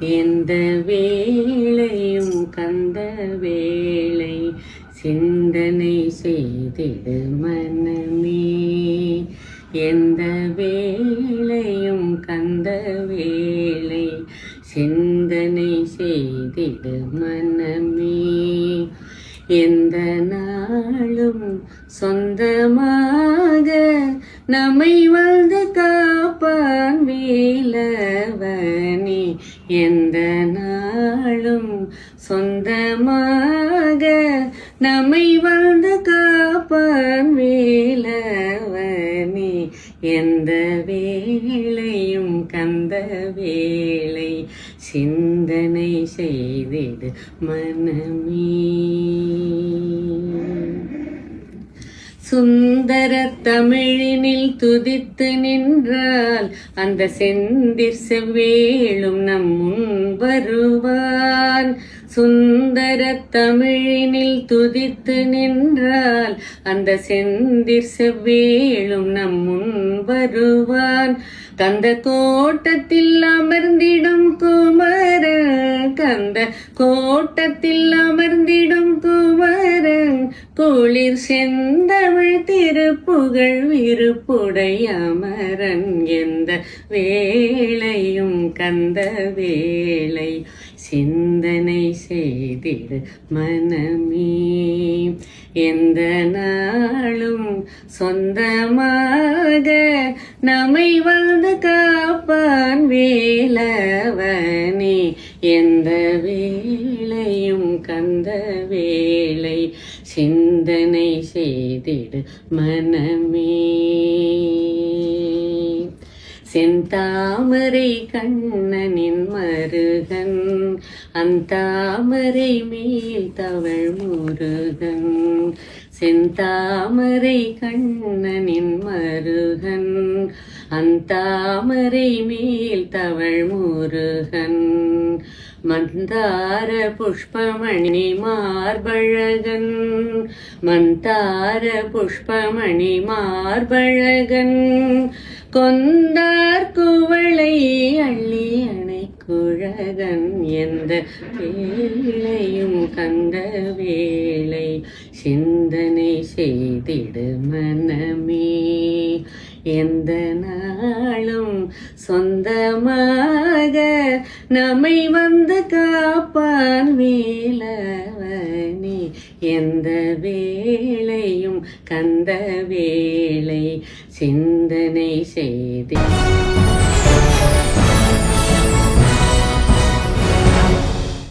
எந்த வேளையும் கந்த வேளை சிந்தனை செய்திடு மனமே. எந்த வேளையும் கந்த வேளை சிந்தனை செய்திடு மனமே. எந்த நாளும் சொந்தமாக நம்மை வந்து காப்பா எந்த நாளும் சொந்தமாக நம்மை வாழ்ந்து காப்பான் வேலவனே எந்த வேலையும் கந்த வேலை சிந்தனை செய்திடு மனமே. சுந்தர தமிழினில் துதித்து நின்றால் அந்த செந்திர் செவ்வேளும் நம் முன் வருவான் சுந்தர தமிழினில் துதித்து நின்றால் அந்த செந்திர் செவ்வேளும் நம் முன் வருவான் கந்த கோட்டத்தில் அமர்ந்திடும் குமர கந்த கோட்டத்தில் அமர்ந்திடும் குமரன் குளிர் செந்த புகழ் விருப்புடை அமரன் எந்த வேளையும் கந்த வேளை சிந்தனை செய்திடு மனமே. எந்த நாளும் சொந்தமாக நம்மை வந்து காப்பான் வேலவனே. எந்த வே கந்த வேளை சிந்தனை செய்திடு மனமே. செந்தாமரை கண்ணனின் மருகன் அந்தாமரை மேல் தவள் முருகன். செந்தாமரை கண்ணனின் மருகன் அந்தாமரை மேல் தவள் முருகன். மந்தார புஷ்பமணி மார்பழகன். மந்தார புஷ்பமணி மார்பழகன். கொந்தார் குவளை அள்ளி அணை குழகன் எந்த வேளையும் கந்த வேளை சிந்தனை செய்திடு மனமே. எந்த நான் நாளும் சொந்தமாக நம்மை வந்து காப்பான் வேலவனே. எந்த வேளையும் கந்த வேளை சிந்தனை செய்தே.